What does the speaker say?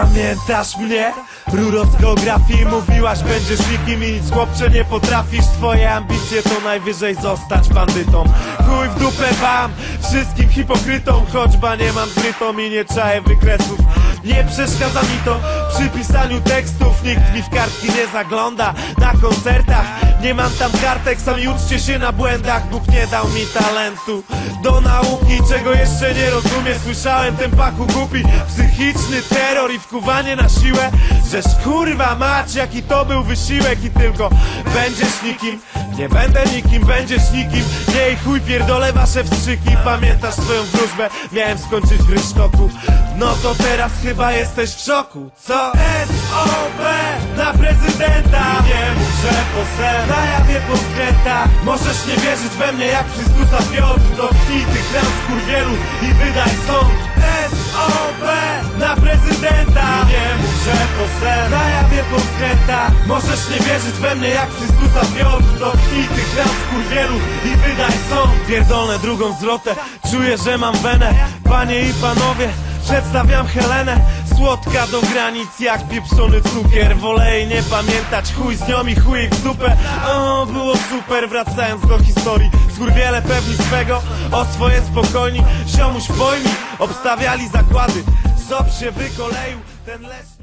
Pamiętasz mnie? Ruro z geografii mówiłaś będziesz nikim i nic chłopcze nie potrafisz. Twoje ambicje to najwyżej zostać bandytą. Chuj w dupę wam, wszystkim hipokrytom Choćba nie mam zrytą i nie czaję wykresów. Nie przeszkadza mi to przy pisaniu tekstów Nikt mi w kartki nie zagląda. Na koncertach Nie mam tam kartek, sami uczcie się na błędach. Bóg nie dał mi talentu do nauki Czego jeszcze nie rozumiem, słyszałem ten paku głupi Psychiczny terror i wkuwanie na siłę. Żeż kurwa mać, jaki to był wysiłek I tylko będziesz nikim, nie będę nikim, będziesz nikim. Nie i chuj pierdolę wasze wstrzyki. Pamiętasz swoją wróżbę, miałem skończyć w rysztoku No to teraz chyba jesteś w szoku, co? SOB na prezydenta Możesz nie wierzyć we mnie jak Chrystusa Piotr Dotknij tych ram skurwielu i wydaj sąd. SOB na prezydenta. I nie mów, że poseł na jawie po skrętach Możesz nie wierzyć we mnie jak Chrystusa Piotr Dotknij tych ram skurwielu i wydaj sąd. Pierdolę drugą zwrotę, czuję, że mam wenę. Panie i panowie, Przedstawiam Helenę Słodka do granic jak pieprzony cukier. Wolę jej nie pamiętać Chuj z nią i chuj w dupę. O, było super Wracając do historii. Skurwiele pewni swego O swoje spokojni. Ziomuś pojmi Obstawiali zakłady. Zop się wykoleił Ten les